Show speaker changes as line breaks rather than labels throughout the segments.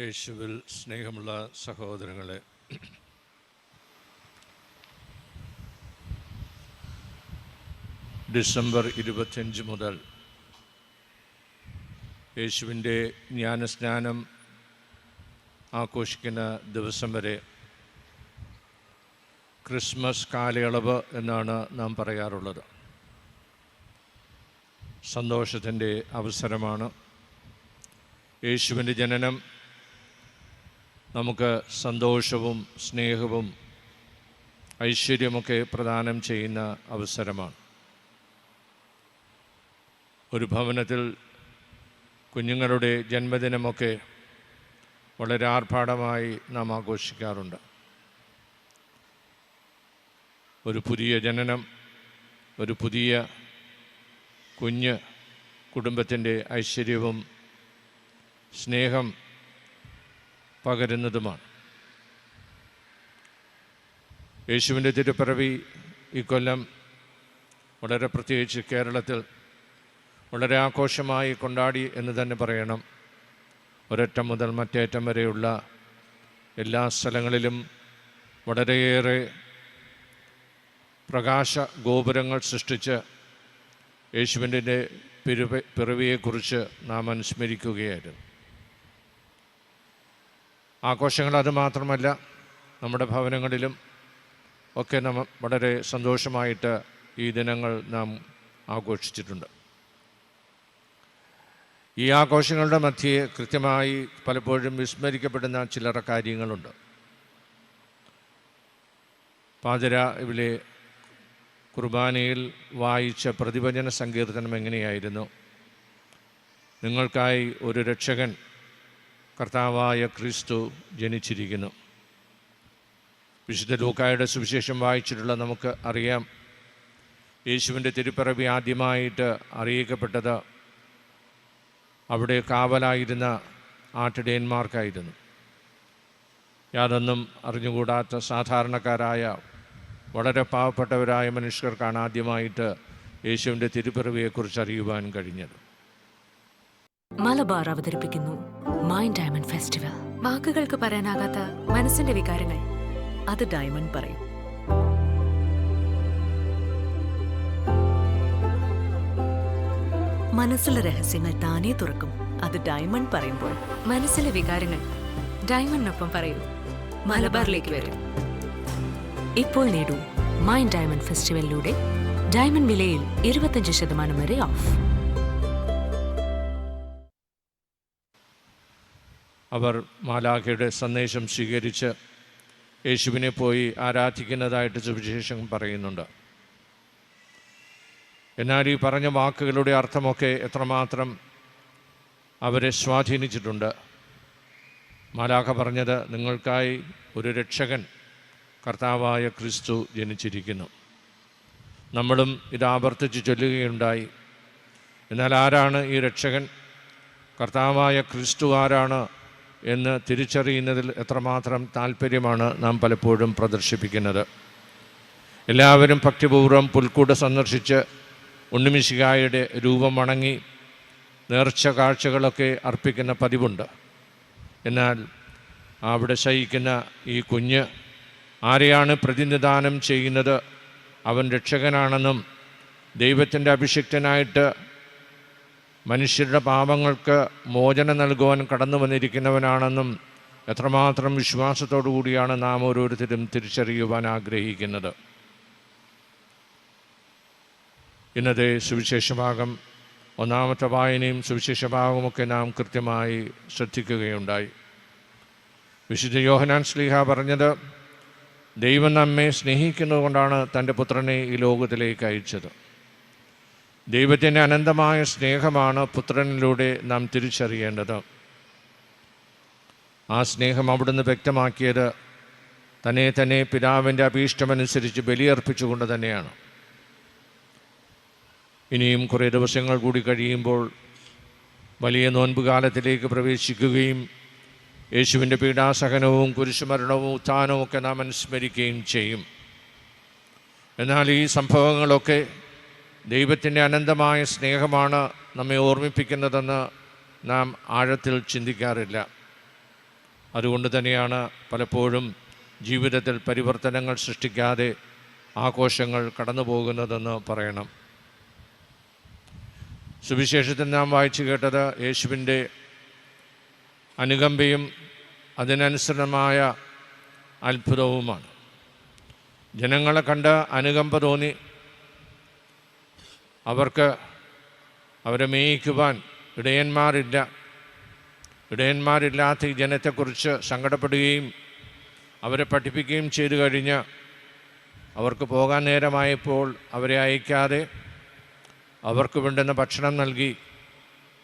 യേശുവിൽ സ്നേഹമുള്ള സഹോദരങ്ങളെ ഡിസംബർ ഇരുപത്തിയഞ്ച് മുതൽ യേശുവിന്റെ ജ്ഞാനസ്നാനം ആഘോഷിക്കുന്ന ദിവസം വരെ ക്രിസ്മസ് കാലയളവ് എന്നാണ് നാം പറയാറുള്ളത്. സന്തോഷത്തിന്റെ അവസരമാണ്. യേശുവിന്റെ ജനനം നമുക്ക് സന്തോഷവും സ്നേഹവും ഐശ്വര്യമൊക്കെ പ്രദാനം ചെയ്യുന്ന അവസരമാണ്. ഒരു ഭവനത്തിൽ കുഞ്ഞുങ്ങളുടെ ജന്മദിനമൊക്കെ വളരെ ആർഭാടമായി നാം ആഘോഷിക്കാറുണ്ട്. ഒരു പുതിയ ജനനം ഒരു പുതിയ കുഞ്ഞ് കുടുംബത്തിന്റെ ഐശ്വര്യവും സ്നേഹം പകരുന്നതുമാണ്. യേശുവിന്റെ തിരുപ്പിറവി ഇക്കൊല്ലം വളരെ പ്രത്യേകിച്ച് കേരളത്തിൽ വളരെ ആഘോഷമായി കൊണ്ടാടി എന്ന് തന്നെ പറയണം. ഒരറ്റം മുതൽ മറ്റേറ്റം വരെയുള്ള എല്ലാ സ്ഥലങ്ങളിലും വളരെയേറെ പ്രകാശ ഗോപുരങ്ങൾ സൃഷ്ടിച്ച് യേശുവിന്റെ പിറവ പിറവിയെക്കുറിച്ച് നാം അനുസ്മരിക്കുകയായിരുന്നു. ആഘോഷങ്ങൾ അതുമാത്രമല്ല നമ്മുടെ ഭവനങ്ങളിലും ഒക്കെ നമ്മൾ വളരെ സന്തോഷമായിട്ട് ഈ ദിനങ്ങൾ നാം ആഘോഷിച്ചിട്ടുണ്ട്. ഈ ആഘോഷങ്ങളുടെ മധ്യേ കൃത്യമായി പലപ്പോഴും വിസ്മരിക്കപ്പെടുന്ന ചില്ലറ കാര്യങ്ങളുണ്ട്. പാതിരാവിലെ കുർബാനയിൽ വായിച്ച പ്രതിഭജന സങ്കീർത്തനം എങ്ങനെയായിരുന്നു? നിങ്ങൾക്കായി ഒരു രക്ഷകൻ കർത്താവായ ക്രിസ്തു ജനിച്ചിരിക്കുന്നു. വിശുദ്ധ ലൂക്കായുടെ സുവിശേഷം വായിച്ചിട്ടുള്ള നമുക്ക് അറിയാം. യേശുവിന്റെ തിരുപ്പിറവി ആദ്യമായിട്ട് അറിയിക്കപ്പെട്ടത് അവിടെ കാവലായിരുന്ന ആട്ടിടയന്മാർക്കായിരുന്നു. യാതൊന്നും അറിഞ്ഞുകൂടാത്ത സാധാരണക്കാരായ വളരെ പാവപ്പെട്ടവരായ മനുഷ്യർക്കാണ് ആദ്യമായിട്ട് യേശുവിന്റെ തിരുപ്പിറവിയെക്കുറിച്ച് അറിയുവാൻ കഴിഞ്ഞത്.
മലബാർ അവതരിപ്പിക്കുന്നു മൈൻഡ് ഡയമണ്ട് ഫെസ്റ്റിവൽ.
വാക്കുകൾക്ക് പറയാനാകാത്ത മനസ്സിന്റെ വികാരങ്ങൾ.
അത് ഡയമണ്ട് പറയും. മനസ്സിലെ രഹസ്യങ്ങൾ താനേ തുറക്കും. അത് ഡയമണ്ട് പറയുമ്പോൾ.
മനസ്സിലെ വികാരങ്ങൾ ഡയമണ്ടിനൊപ്പം പറയൂ. മലബാറിലേക്ക് വരും.
ഇപ്പോൾ നേടൂ മൈൻഡ് ഡയമണ്ട് ഫെസ്റ്റിവലിലൂടെ. ഡയമണ്ട് വിലയിൽ ഇരുപത്തഞ്ച് ശതമാനം വരെ ഓഫ്.
അവർ മാലാഖയുടെ സന്ദേശം സ്വീകരിച്ച് യേശുവിനെ പോയി ആരാധിക്കുന്നതായിട്ട് സുവിശേഷം പറയുന്നുണ്ട്. എന്നാൽ ഈ പറഞ്ഞ വാക്കുകളുടെ അർത്ഥമൊക്കെ എത്രമാത്രം അവരെ സ്വാധീനിച്ചിട്ടുണ്ട്. മാലാഖ പറഞ്ഞത് നിങ്ങൾക്കായി ഒരു രക്ഷകൻ കർത്താവായ ക്രിസ്തു ജനിച്ചിരിക്കുന്നു. നമ്മളും ഇത് ആവർത്തിച്ച് ചൊല്ലുകയുണ്ടായി. എന്നാൽ ആരാണ് ഈ രക്ഷകൻ? കർത്താവായ ക്രിസ്തു ആരാണ്? എന്ന് തിരിച്ചറിയുന്നതിൽ എത്രമാത്രം താല്പര്യമാണ് നാം പലപ്പോഴും പ്രദർശിപ്പിക്കുന്നത്. എല്ലാവരും ഭക്തിപൂർവം പുൽക്കൂട് സന്ദർശിച്ച് ഉണ്ണിമിശികായുടെ രൂപം വണങ്ങി നേർച്ച കാഴ്ചകളൊക്കെ അർപ്പിക്കുന്ന പതിവുണ്ട്. എന്നാൽ അവിടെ ശയിക്കുന്ന ഈ കുഞ്ഞ് ആരെയാണ് പ്രതിനിധാനം ചെയ്യുന്നത്? അവൻ രക്ഷകനാണെന്നും ദൈവത്തിന്റെ അഭിഷിക്തനായിട്ട് മനുഷ്യരുടെ പാപങ്ങൾക്ക് മോചനം നൽകുവാൻ കടന്നു വന്നിരിക്കുന്നവനാണെന്നും എത്രമാത്രം വിശ്വാസത്തോടു കൂടിയാണ് നാം ഓരോരുത്തരും തിരിച്ചറിയുവാൻ ആഗ്രഹിക്കുന്നത്. ഇന്നത്തെ സുവിശേഷഭാഗം ഒന്നാമത്തെ വായനയും സുവിശേഷഭാഗമൊക്കെ നാം കൃത്യമായി ശ്രദ്ധിക്കുകയുണ്ടായി. വിശുദ്ധ യോഹനാൻ സ്ലീഹ പറഞ്ഞത് ദൈവം നമ്മെ സ്നേഹിക്കുന്നതുകൊണ്ടാണ് തന്റെ പുത്രനെ ഈ ലോകത്തിലേക്ക് അയച്ചത്. ദൈവത്തിന്റെ അനന്തമായ സ്നേഹമാണ് പുത്രനിലൂടെ നാം തിരിച്ചറിയേണ്ടത്. ആ സ്നേഹം അവിടുന്ന് വ്യക്തമാക്കിയത് തന്നെ തന്നെ പിതാവിന്റെ അഭീഷ്ടമനുസരിച്ച് ബലിയർപ്പിച്ചുകൊണ്ട് തന്നെയാണ്. ഇനിയും കുറേ ദിവസങ്ങൾ കൂടി കഴിയുമ്പോൾ വലിയ നോൻപുകാലത്തിലേക്ക് പ്രവേശിക്കുകയും യേശുവിന്റെ പീഡാസഹനവും കുരിശുമരണവും ഉത്ഥാനവും ഒക്കെ നാം അനുസ്മരിക്കുകയും ചെയ്യും. എന്നാൽ ഈ സംഭവങ്ങളൊക്കെ ദൈവത്തിന്റെ അനന്തമായ സ്നേഹമാണ് നമ്മെ ഓർമ്മിപ്പിക്കുന്നതെന്ന് നാം ആഴത്തിൽ ചിന്തിക്കാറില്ല. അതുകൊണ്ട് തന്നെയാണ് പലപ്പോഴും ജീവിതത്തിൽ പരിവർത്തനങ്ങൾ സൃഷ്ടിക്കാതെ ആഘോഷങ്ങൾ കടന്നു പോകുന്നതെന്ന് പറയണം. സുവിശേഷത്തിൽ നാം വായിച്ചു കേട്ടത് യേശുവിന്റെ അനുകമ്പയും അതിനനുസൃതമായ അത്ഭുതവുമാണ്. ജനങ്ങളെ കണ്ട് അനുകമ്പ തോന്നി. അവർക്ക് അവരെ മേയിക്കുവാൻ ഇടയന്മാരില്ല. ഇടയന്മാരില്ലാത്ത ഈ ജനത്തെക്കുറിച്ച് സങ്കടപ്പെടുകയും അവരെ പഠിപ്പിക്കുകയും ചെയ്തു കഴിഞ്ഞ് അവർക്ക് പോകാൻ നേരമായപ്പോൾ അവരെ അയക്കാതെ അവർക്ക് വേണ്ടുന്ന ഭക്ഷണം നൽകി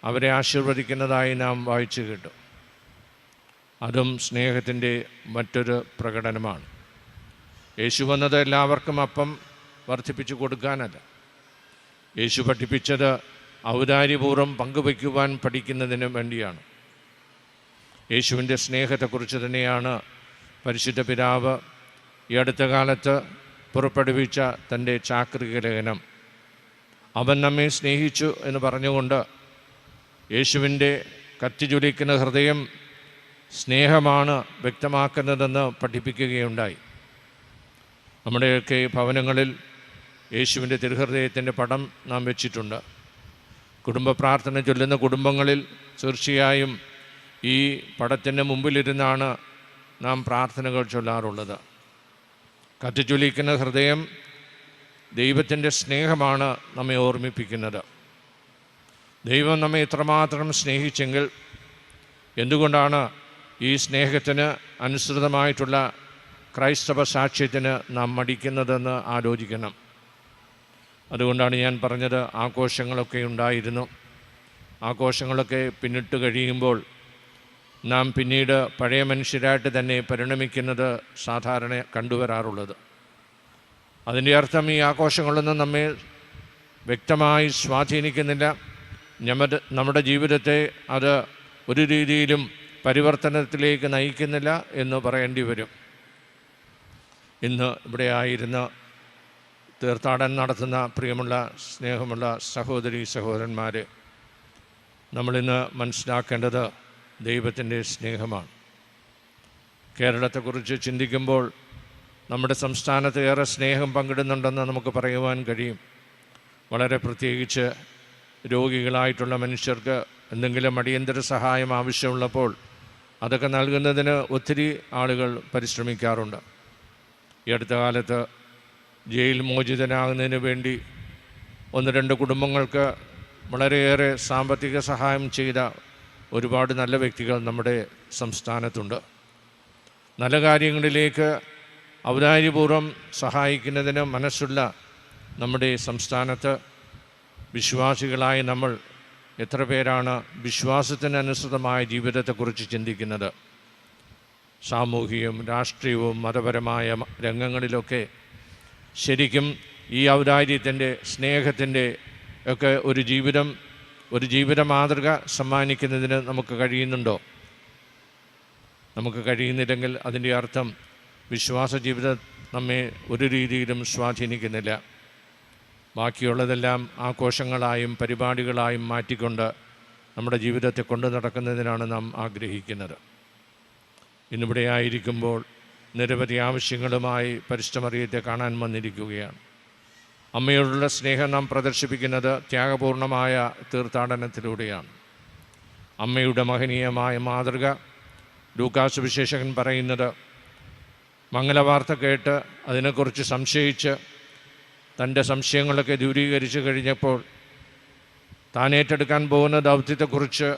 അവരെ ആശീർവദിക്കുന്നതായി നാം വായിച്ചു കേട്ടു. അതും സ്നേഹത്തിന്റെ മറ്റൊരു പ്രകടനമാണ്. യേശു വന്നത് എല്ലാവർക്കും അപ്പം വർദ്ധിപ്പിച്ചു കൊടുക്കാനല്ല. യേശു പഠിപ്പിച്ചത് ഔദാര്യപൂർവം പങ്കുവയ്ക്കുവാൻ പഠിക്കുന്നതിന് വേണ്ടിയാണ്. യേശുവിന്റെ സ്നേഹത്തെക്കുറിച്ച് തന്നെയാണ് പരിശുദ്ധ പിതാവ് ഈ അടുത്ത കാലത്ത് പുറപ്പെടുവിച്ച തന്റെ ചാക്രിക ലേഖനം. അവൻ നമ്മെ സ്നേഹിച്ചു എന്ന് പറഞ്ഞുകൊണ്ട് യേശുവിന്റെ കത്തിജ്വലിക്കുന്ന ഹൃദയം സ്നേഹമാണ് വ്യക്തമാക്കുന്നതെന്ന് പഠിപ്പിക്കുകയുണ്ടായി. നമ്മുടെയൊക്കെ ഭവനങ്ങളിൽ യേശുവിന്റെ തിരുഹൃദയത്തിന്റെ പടം നാം വെച്ചിട്ടുണ്ട്. കുടുംബ പ്രാർത്ഥന ചൊല്ലുന്ന കുടുംബങ്ങളിൽ തീർച്ചയായും ഈ പടത്തിന്റെ മുമ്പിലിരുന്നാണ് നാം പ്രാർത്ഥനകൾ ചൊല്ലാറുള്ളത്. കത്തിച്ചൊലിക്കുന്ന ഹൃദയം ദൈവത്തിന്റെ സ്നേഹമാണ് നമ്മെ ഓർമ്മിപ്പിക്കുന്നത്. ദൈവം നമ്മെ ഇത്രമാത്രം സ്നേഹിച്ചെങ്കിൽ എന്തുകൊണ്ടാണ് ഈ സ്നേഹത്തിന് അനുസൃതമായിട്ടുള്ള ക്രൈസ്തവ സാക്ഷ്യത്തിന് നാം മടിക്കുന്നതെന്ന് ആലോചിക്കണം. അതുകൊണ്ടാണ് ഞാൻ പറഞ്ഞത് ആഘോഷങ്ങളൊക്കെ ഉണ്ടായിരുന്നു. ആഘോഷങ്ങളൊക്കെ പിന്നിട്ട് കഴിയുമ്പോൾ നാം പിന്നീട് പഴയ മനുഷ്യരായിട്ട് തന്നെ പരിണമിക്കുന്നത് സാധാരണ കണ്ടുവരാറുള്ളത്. അതിന്റെ അർത്ഥം ഈ ആഘോഷങ്ങളൊന്നും നമ്മെ വ്യക്തമായി സ്വാധീനിക്കുന്നില്ല. നമ്മുടെ നമ്മുടെ ജീവിതത്തെ അത് ഒരു രീതിയിലും പരിവർത്തനത്തിലേക്ക് നയിക്കുന്നില്ല എന്ന് പറയേണ്ടി വരും. ഇന്ന് ഇവിടെ ആയിരുന്ന തീർത്ഥാടനം നടത്തുന്ന പ്രിയമുള്ള സ്നേഹമുള്ള സഹോദരി സഹോദരന്മാർ നമ്മളിന്ന് മനസ്സിലാക്കേണ്ടത് ദൈവത്തിന്റെ സ്നേഹമാണ്. കേരളത്തെക്കുറിച്ച് ചിന്തിക്കുമ്പോൾ നമ്മുടെ സംസ്ഥാനത്ത് ഏറെ സ്നേഹം പങ്കിടുന്നുണ്ടെന്ന് നമുക്ക് പറയുവാൻ കഴിയും. വളരെ പ്രത്യേകിച്ച് രോഗികളായിട്ടുള്ള മനുഷ്യർക്ക് എന്തെങ്കിലും അടിയന്തര സഹായം ആവശ്യമുള്ളപ്പോൾ അതൊക്കെ നൽകുന്നതിന് ഒത്തിരി ആളുകൾ പരിശ്രമിക്കാറുണ്ട്. ഈ അടുത്ത കാലത്ത് ജയിൽ മോചിതനാകുന്നതിന് വേണ്ടി ഒന്ന് രണ്ട് കുടുംബങ്ങൾക്ക് വളരെയേറെ സാമ്പത്തിക സഹായം ചെയ്ത ഒരുപാട് നല്ല വ്യക്തികൾ നമ്മുടെ സംസ്ഥാനത്തുണ്ട്. നല്ല കാര്യങ്ങളിലേക്ക് ഔദാര്യപൂർവം സഹായിക്കുന്നതിന് മനസ്സുള്ള നമ്മുടെ സംസ്ഥാനത്ത് വിശ്വാസികളായ നമ്മൾ എത്ര പേരാണ് വിശ്വാസത്തിനനുസൃതമായ ജീവിതത്തെക്കുറിച്ച് ചിന്തിക്കുന്നത്? സാമൂഹികവും രാഷ്ട്രീയവും മതപരമായ രംഗങ്ങളിലൊക്കെ ശരിക്കും ഈ ഔദാര്യത്തിന്റെ സ്നേഹത്തിന്റെ ഒക്കെ ഒരു ജീവിതം ഒരു ജീവിത മാതൃക സമ്മാനിക്കുന്നതിന് നമുക്ക് കഴിയുന്നുണ്ടോ? നമുക്ക് കഴിയുന്നില്ലെങ്കിൽ അതിന്റെ അർത്ഥം വിശ്വാസ ജീവിതം നമ്മെ ഒരു രീതിയിലും സ്വാധീനിക്കുന്നില്ല. ബാക്കിയുള്ളതെല്ലാം ആഘോഷങ്ങളായും പരിപാടികളായും മാറ്റിക്കൊണ്ട് നമ്മുടെ ജീവിതത്തെ കൊണ്ടു നടക്കുന്നതിനാണ് നാം ആഗ്രഹിക്കുന്നത്. ഇന്നിവിടെ ആയിരിക്കുമ്പോൾ നിരവധി ആവശ്യങ്ങളുമായി പരിശ്രമറിയത്തെ കാണാൻ വന്നിരിക്കുകയാണ്. അമ്മയോടുള്ള സ്നേഹം നാം പ്രദർശിപ്പിക്കുന്നത് ത്യാഗപൂർണമായ തീർത്ഥാടനത്തിലൂടെയാണ്. അമ്മയുടെ മഹനീയമായ മാതൃക ലൂക്കാസ് വിശേഷകൻ പറയുന്നത് മംഗലവാർത്ത കേട്ട് അതിനെക്കുറിച്ച് സംശയിച്ച് തന്റെ സംശയങ്ങളൊക്കെ ദൂരീകരിച്ചു കഴിഞ്ഞപ്പോൾ താൻ ഏറ്റെടുക്കാൻ പോകുന്ന ദൗത്യത്തെക്കുറിച്ച്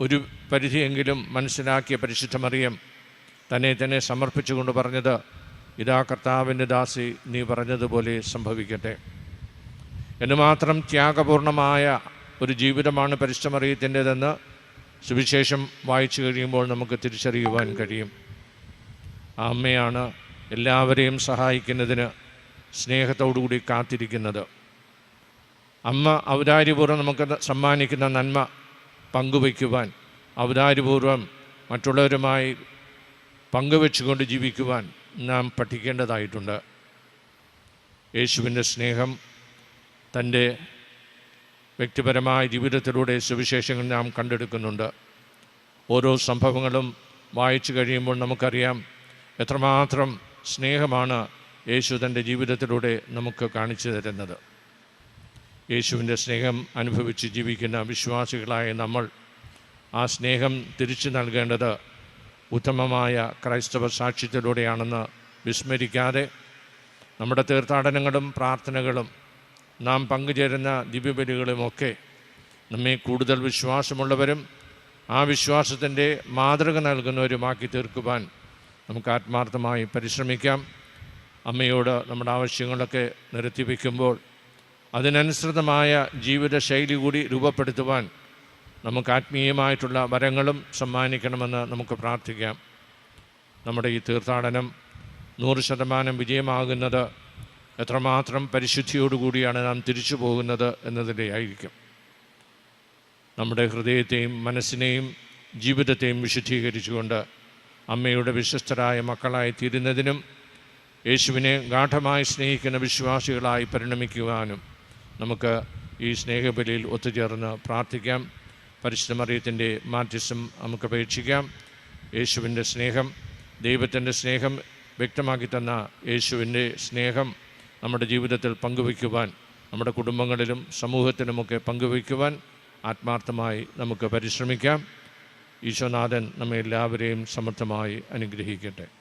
ഒരു പരിധിയെങ്കിലും മനസ്സിലാക്കിയ പരിശുദ്ധ മറിയം തന്നെ തന്നെ സമർപ്പിച്ചുകൊണ്ട് പറഞ്ഞത് ഇതാ കർത്താവിന്റെ ദാസി നീ പറഞ്ഞതുപോലെ സംഭവിക്കട്ടെ. എന്ന് മാത്രം ത്യാഗപൂർണമായ ഒരു ജീവിതമാണ് പരിശ്രമറിയത്തിന്റെതെന്ന് സുവിശേഷം വായിച്ചു കഴിയുമ്പോൾ നമുക്ക് തിരിച്ചറിയുവാൻ കഴിയും. ആ അമ്മയാണ് എല്ലാവരെയും സഹായിക്കുന്നതിന് സ്നേഹത്തോടുകൂടി കാത്തിരിക്കുന്നത്. അമ്മ ഔദാര്യപൂർവം നമുക്ക് സമ്മാനിക്കുന്ന നന്മ പങ്കുവയ്ക്കുവാൻ ഔദാര്യപൂർവം മറ്റുള്ളവരുമായി പങ്കുവെച്ചുകൊണ്ട് ജീവിക്കുവാൻ നാം പഠിക്കേണ്ടതായിട്ടുണ്ട്. യേശുവിന്റെ സ്നേഹം തന്റെ വ്യക്തിപരമായ ജീവിതത്തിലൂടെ സുവിശേഷങ്ങൾ നാം കണ്ടെടുക്കുന്നുണ്ട്. ഓരോ സംഭവങ്ങളും വായിച്ചു കഴിയുമ്പോൾ നമുക്കറിയാം എത്രമാത്രം സ്നേഹമാണ് യേശു തന്റെ ജീവിതത്തിലൂടെ നമുക്ക് കാണിച്ചു തരുന്നത്. യേശുവിന്റെ സ്നേഹം അനുഭവിച്ച് ജീവിക്കുന്ന വിശ്വാസികളായ നമ്മൾ ആ സ്നേഹം തിരിച്ചു നൽകേണ്ടത് ഉത്തമമായ ക്രൈസ്തവ സാക്ഷ്യത്തിലൂടെയാണെന്ന് വിസ്മരിക്കാതെ നമ്മുടെ തീർത്ഥാടനങ്ങളും പ്രാർത്ഥനകളും നാം പങ്കുചേരുന്ന ദിവ്യബലികളുമൊക്കെ നമ്മെ കൂടുതൽ വിശ്വാസമുള്ളവരും ആ വിശ്വാസത്തിന്റെ മാതൃക നൽകുന്നവരുമാക്കി തീർക്കുവാൻ നമുക്ക് ആത്മാർത്ഥമായി പരിശ്രമിക്കാം. അമ്മയോട് നമ്മുടെ ആവശ്യങ്ങളൊക്കെ നിരത്തിവെക്കുമ്പോൾ അതിനനുസൃതമായ ജീവിതശൈലി കൂടി രൂപപ്പെടുത്തുവാൻ നമുക്ക് ആത്മീയമായിട്ടുള്ള വരങ്ങളും സമ്മാനിക്കണമെന്ന് നമുക്ക് പ്രാർത്ഥിക്കാം. നമ്മുടെ ഈ തീർത്ഥാടനം നൂറ് ശതമാനം വിജയമാകുന്നത് എത്രമാത്രം പരിശുദ്ധിയോടുകൂടിയാണ് നാം തിരിച്ചു പോകുന്നത് എന്നതിന്റെ ആയിരിക്കും. നമ്മുടെ ഹൃദയത്തെയും മനസ്സിനെയും ജീവിതത്തെയും വിശുദ്ധീകരിച്ചുകൊണ്ട് അമ്മയുടെ വിശ്വസ്തരായ മക്കളായി തീരുന്നതിനും യേശുവിനെ ഗാഠമായി സ്നേഹിക്കുന്ന വിശ്വാസികളായി പരിണമിക്കുവാനും നമുക്ക് ഈ സ്നേഹബലിയിൽ ഒത്തുചേർന്ന് പ്രാർത്ഥിക്കാം. പരിശുദ്ധമറിയത്തിന്റെ മാറ്റിസം നമുക്ക് അപേക്ഷിക്കാം. യേശുവിന്റെ സ്നേഹം ദൈവത്തിന്റെ സ്നേഹം വ്യക്തമാക്കി തന്ന യേശുവിന്റെ സ്നേഹം നമ്മുടെ ജീവിതത്തിൽ പങ്കുവയ്ക്കുവാൻ നമ്മുടെ കുടുംബങ്ങളിലും സമൂഹത്തിലുമൊക്കെ പങ്കുവയ്ക്കുവാൻ ആത്മാർത്ഥമായി നമുക്ക് പരിശ്രമിക്കാം. ഈശോനാഥൻ നമ്മെ എല്ലാവരെയും സമർത്ഥമായി അനുഗ്രഹിക്കട്ടെ.